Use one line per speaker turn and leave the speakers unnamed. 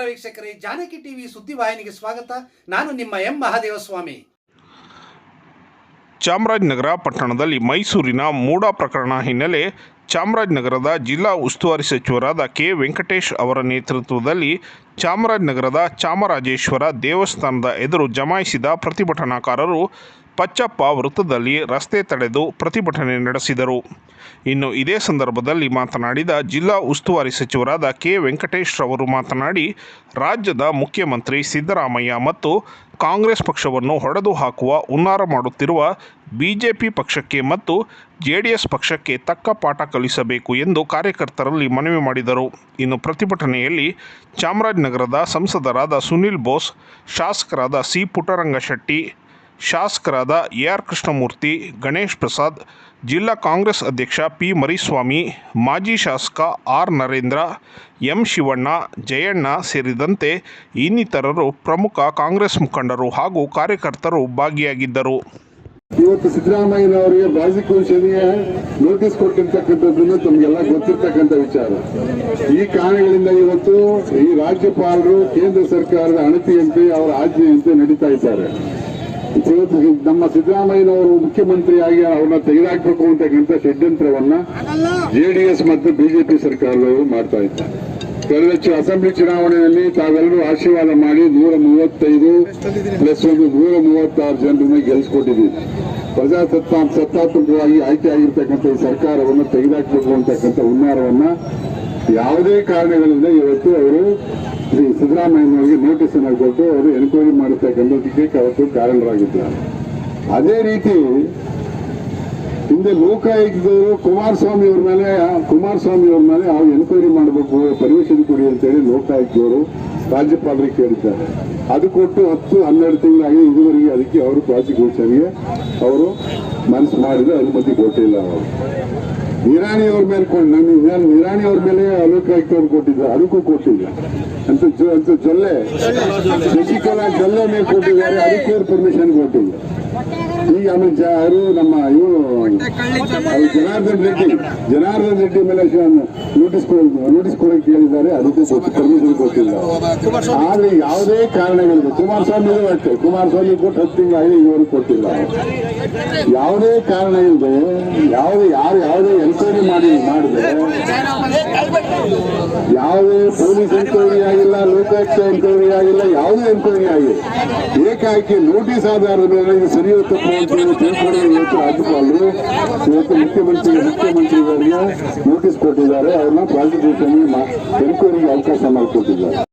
ನಮಸ್ಕಾರ ವೀಕ್ಷಕರೇ, ಜಾನಕಿ ಟಿವಿ ಸುದ್ದಿವಾಹಿನಿಗೆ ಸ್ವಾಗತ. ನಾನು ನಿಮ್ಮ ಎಂ ಮಹಾದೇವಸ್ವಾಮಿ.
ಚಾಮರಾಜನಗರ ಪಟ್ಟಣದಲ್ಲಿ ಮೈಸೂರಿನ ಮೂಡ ಪ್ರಕರಣ ಹಿನ್ನೆಲೆ ಚಾಮರಾಜನಗರದ ಜಿಲ್ಲಾ ಉಸ್ತುವಾರಿ ಸಚಿವರಾದ ಕೆ. ವೆಂಕಟೇಶ್ ಅವರ ನೇತೃತ್ವದಲ್ಲಿ ಚಾಮರಾಜನಗರದ ಚಾಮರಾಜೇಶ್ವರ ದೇವಸ್ಥಾನದ ಎದುರು ಜಮಾಯಿಸಿದ ಪ್ರತಿಭಟನಾಕಾರರು ಪಚ್ಚಪ್ಪ ವೃತ್ತದಲ್ಲಿ ರಸ್ತೆ ತಡೆದು ಪ್ರತಿಭಟನೆ ನಡೆಸಿದರು. ಇನ್ನು ಇದೇ ಸಂದರ್ಭದಲ್ಲಿ ಮಾತನಾಡಿದ ಜಿಲ್ಲಾ ಉಸ್ತುವಾರಿ ಸಚಿವರಾದ ಕೆ. ವೆಂಕಟೇಶ್ ರವರು ಮಾತನಾಡಿ, ರಾಜ್ಯದ ಮುಖ್ಯಮಂತ್ರಿ ಸಿದ್ದರಾಮಯ್ಯ ಮತ್ತು ಕಾಂಗ್ರೆಸ್ ಪಕ್ಷವನ್ನು ಹೊಡೆದು ಹಾಕುವ ಹುನ್ನಾರ ಮಾಡುತ್ತಿರುವ ಬಿಜೆಪಿ ಪಕ್ಷಕ್ಕೆ ಮತ್ತು ಜೆಡಿಎಸ್ ಪಕ್ಷಕ್ಕೆ ತಕ್ಕ ಪಾಠ ಕಲಿಸಬೇಕು ಎಂದು ಕಾರ್ಯಕರ್ತರಲ್ಲಿ ಮನವಿ ಮಾಡಿದರು. ಇನ್ನು ಪ್ರತಿಭಟನೆಯಲ್ಲಿ ಚಾಮರಾಜನಗರದ ಸಂಸದರಾದ ಸುನಿಲ್ ಬೋಸ್, ಶಾಸಕರಾದ ಸಿ. ಪುಟ್ಟರಂಗಶೆಟ್ಟಿ ಶಾಸಕರಾದ ಎ ಆರ್ ಕೃಷ್ಣಮೂರ್ತಿ, ಗಣೇಶ್ ಪ್ರಸಾದ್, ಜಿಲ್ಲಾ ಕಾಂಗ್ರೆಸ್ ಅಧ್ಯಕ್ಷ ಪಿ ಮರಿಸ್ವಾಮಿ, ಮಾಜಿ ಶಾಸಕ ಆರ್ ನರೇಂದ್ರ, ಎಂ ಶಿವಣ್ಣ, ಜಯಣ್ಣ ಸೇರಿದಂತೆ ಇನ್ನಿತರರು ಪ್ರಮುಖ ಕಾಂಗ್ರೆಸ್ ಮುಖಂಡರು ಹಾಗೂ ಕಾರ್ಯಕರ್ತರು ಭಾಗಿಯಾಗಿದ್ದರು.
ಇವತ್ತು ಸಿದ್ದರಾಮಯ್ಯನವರಿಗೆ ಪ್ರಾಸಿಕ್ಯೂಷನ್ಗೆ ನೋಟಿಸ್ ಕೊಟ್ಟಿರ್ತಕ್ಕಂಥದ್ದನ್ನು ತಮಗೆಲ್ಲ ಗೊತ್ತಿರ್ತಕ್ಕಂಥ ವಿಚಾರ. ಈ ಕಾರಣಗಳಿಂದ ಇವತ್ತು ಈ ರಾಜ್ಯಪಾಲರು, ಕೇಂದ್ರ ಸರ್ಕಾರದ ಅಣತಿಯಂತೆ, ಅವರ ಆಜ್ಞೆಯಂತೆ ನಡೀತಾ ಇದ್ದಾರೆ. ನಮ್ಮ ಸಿದ್ದರಾಮಯ್ಯನವರು ಮುಖ್ಯಮಂತ್ರಿಯಾಗಿ ಅವ್ರನ್ನ ತೆಗೆದಾಕ್ಬೇಕು ಅಂತಕ್ಕಂಥ ಷಡ್ಯಂತ್ರವನ್ನ ಜೆಡಿಎಸ್ ಮತ್ತು ಬಿಜೆಪಿ ಸರ್ಕಾರದವರು ಮಾಡ್ತಾ ಇದ್ದಾರೆ. ಕಳೆದ ಅಸೆಂಬ್ಲಿ ಚುನಾವಣೆಯಲ್ಲಿ ತಾವೆಲ್ಲರೂ ಆಶೀರ್ವಾದ ಮಾಡಿ ನೂರ ಮೂವತ್ತೈದು ಪ್ಲಸ್ ಒಂದು ನೂರ ಮೂವತ್ತಾರು ಜನರನ್ನ ಗೆಲ್ಲಿಸ್ಕೊಟ್ಟಿದ್ದೀವಿ ಪ್ರಜಾಸತ್ತಾ ಸತ್ತಾತ್ಮಕವಾಗಿ ಆಯ್ಕೆ ಆಗಿರ್ತಕ್ಕಂಥ ಈ ಸರ್ಕಾರವನ್ನು ತೆಗೆದಾಕ್ಬೇಕು ಅಂತಕ್ಕಂಥ ಹುನ್ನಾರವನ್ನ ಯಾವುದೇ ಕಾರಣಗಳಿಂದ ಇವತ್ತು ಅವರು ಸಿದ್ದರಾಮಯ್ಯನವರಿಗೆ ನೋಟಿಸ್ ಅನ್ನು ಕೊಟ್ಟು ಅವರು ಎನ್ಕ್ವೈರಿ ಮಾಡತಕ್ಕಂಥದಕ್ಕೆ ಅವತ್ತು ಕಾರಣರಾಗಿದ್ದಾರೆ. ಅದೇ ರೀತಿ ಹಿಂದೆ ಲೋಕಾಯುಕ್ತರು ಕುಮಾರಸ್ವಾಮಿ ಅವ್ರ ಮೇಲೆ, ಕುಮಾರಸ್ವಾಮಿ ಅವ್ರ ಮೇಲೆ ಅವ್ರು ಎನ್ಕ್ವೈರಿ ಮಾಡಬೇಕು ಪರ್ಮಿಷನ್ ಕೊಡಿ ಅಂತೇಳಿ ಲೋಕಾಯುಕ್ತವರು ರಾಜ್ಯಪಾಲರಿಗೆ ಕೇಳಿದ್ದಾರೆ. ಅದು ಕೊಟ್ಟು ಹತ್ತು, ಹನ್ನೆರಡು ತಿಂಗಳಾಗಿ ಇದುವರೆಗೆ ಅದಕ್ಕೆ ಅವರು ಪ್ರಾಸಿಕ್ಯೂಷನ್ಗೆ ಅವರು ಮನಸ್ಸು ಮಾಡಿದ್ರೆ ಅನುಮತಿ ಕೊಟ್ಟಿಲ್ಲ ಅವರು. ನಿರಾಣಿ ಅವ್ರ ಮೇಲೆ ನಾನು ನಿರಾಣಿ ಅವ್ರ ಮೇಲೆ ಅಲೋಕಾಯ್ ಕೊಟ್ಟಿದ್ದೆ ಅದಕ್ಕೂ ಕೊಟ್ಟಿಲ್ಲ. ಅಂತ ಅಂತ ಜೊಲ್ಲೆ ಶಶಿಕಲಾ ಜೊಲ್ಲೆ ಮೇಲೆ ಕೊಟ್ಟಿದ್ದಾರೆ. ಅದಕ್ಕೆ ಪರ್ಮಿಷನ್ ಕೊಟ್ಟಿಲ್ಲ. ಈಗ ಆಮೇಲೆ ಶಾ ಯಾರು ನಮ್ಮ ಇವರು ಜನಾರ್ದನ್ ರೆಡ್ಡಿ ಜನಾರ್ದನ್ ರೆಡ್ಡಿ ಮೇಲೆ ನೋಟಿಸ್ ನೋಟಿಸ್ ಕೊಡಕ್ಕೆ ಕೇಳಿದ್ದಾರೆ ಅದಕ್ಕೆ ಪರ್ಮಿಷನ್ ಕೊಟ್ಟಿಲ್ಲ. ಆದ್ರೆ ಯಾವುದೇ ಕಾರಣಗಳಿದೆ ಕುಮಾರಸ್ವಾಮಿ ಅಷ್ಟೇ ಕುಮಾರಸ್ವಾಮಿ ಕೊಟ್ಟು ಹತ್ತು ತಿಂಗಳಾಗಿ ಇವರು ಕೊಟ್ಟಿಲ್ಲ. ಯಾವುದೇ ಕಾರಣ ಇಲ್ಲದೆ ಯಾವುದೇ ಯಾರು ಯಾವುದೇ ಎನ್ಕ್ವೈರಿ ಮಾಡಿ ಮಾಡಿದ್ರೆ ಯಾವುದೇ ಪೊಲೀಸ್ ಎನ್ಕ್ವೈರಿ ಆಗಿಲ್ಲ, ಲೋಕಾಯುಕ್ತ ಎನ್ಕ್ವೈರಿ ಆಗಿಲ್ಲ, ಯಾವುದೇ ಎನ್ಕ್ವೈರಿ ಆಗಿಲ್ಲ. ಏಕಾಏಕಿ ನೋಟಿಸ್ ಆಧಾರದ ಮೇಲೆ ಇದು ಸರಿ ತಪ್ಪು ತಿಳ್ಕೊಳ್ಳೋ ಇವತ್ತು ರಾಜ್ಯಪಾಲರು, ಇವತ್ತು ಮುಖ್ಯಮಂತ್ರಿ ಮುಖ್ಯಮಂತ್ರಿಗಳಿಗೆ ನೋಟಿಸ್ ಕೊಟ್ಟಿದ್ದಾರೆ. ಅವ್ರನ್ನ ಪ್ರಾಸಿಕ್ಯೂಷನ್ ಎನ್ಕ್ವೈರಿಗೆ ಅವಕಾಶ ಮಾಡಿಕೊಟ್ಟಿದ್ದಾರೆ.